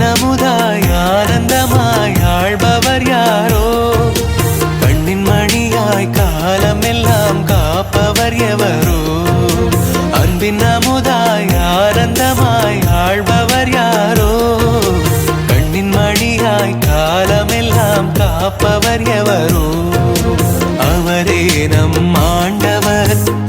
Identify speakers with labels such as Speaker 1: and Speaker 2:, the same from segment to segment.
Speaker 1: அன்பின் ஆனந்தமாய் ஆழ்பவர் யாரோ? கண்ணின் மணியாய் காலமெல்லாம் காப்பவர் எவரோ? அன்பின் அமுதாய் ஆனந்தமாய் ஆழ்பவர் யாரோ? கண்ணின் மணியாய் காலமெல்லாம் காப்பவர் எவரோ? அவரே நம் ஆண்டவர்.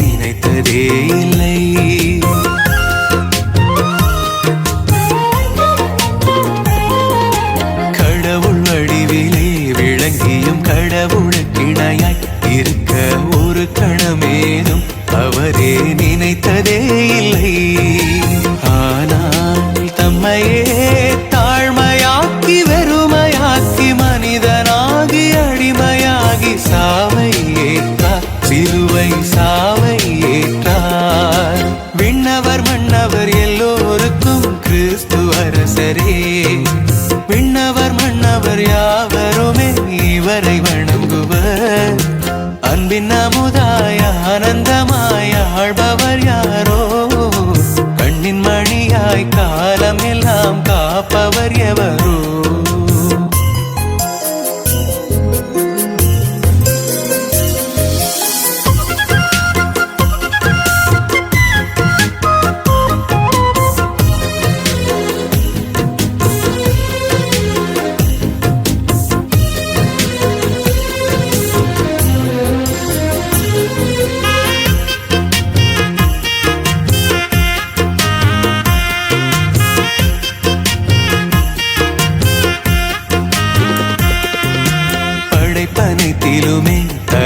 Speaker 1: நினைத்ததே இல்லை. கடவுள் வடிவிலே விளங்கியும் கடவுள் சிலுவை சாவை ஏற்றார். விண்ணவர் மன்னவர் எல்லோருக்கும் கிறிஸ்து அரசரே. விண்ணவர் மன்னவர் யாவருமே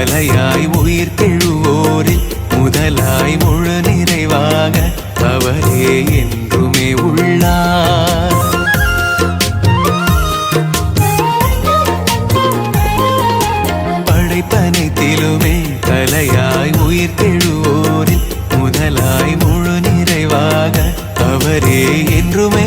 Speaker 1: படைப்பனைத்திலுமே உயிர் தெழுவோரில் முதலாய் முழு நிறைவாக அவரே என்றுமே உள்ளார். படைப்பனைத்திலுமே தலையாய் உயிர் தெழுவோரில் முதலாய் முழு நிறைவாக அவரே என்றுமே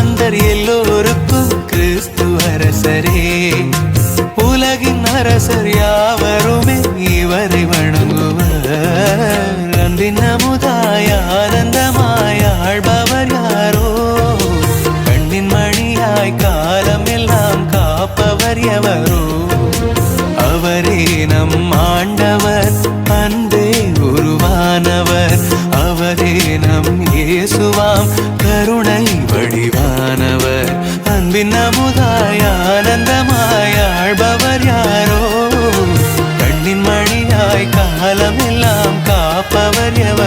Speaker 1: மாந்தர் எல்லோருக்கும் கிறிஸ்து அரசரே. உலகின் அரசர் யாவருமே இவரை வணங்குவர். அன்பின் அமுதாய ஆனந்தமாய் ஆழ்பவர் யாரோ? கண்ணின் மணியாய் காலம் எல்லாம் காப்பவர் எவரோ? அவரே நம் ஆண்டவர் அன்பே உருவானவர். அவரே நம் இயேசுவாம் கருணை வடிவானவர். அன்பின் அமுதாய் ஆனந்தமாய் ஆழ்பவர் யாரோ? கண்ணின் மணியாய் காலமெல்லாம் காப்பவர் எவர்?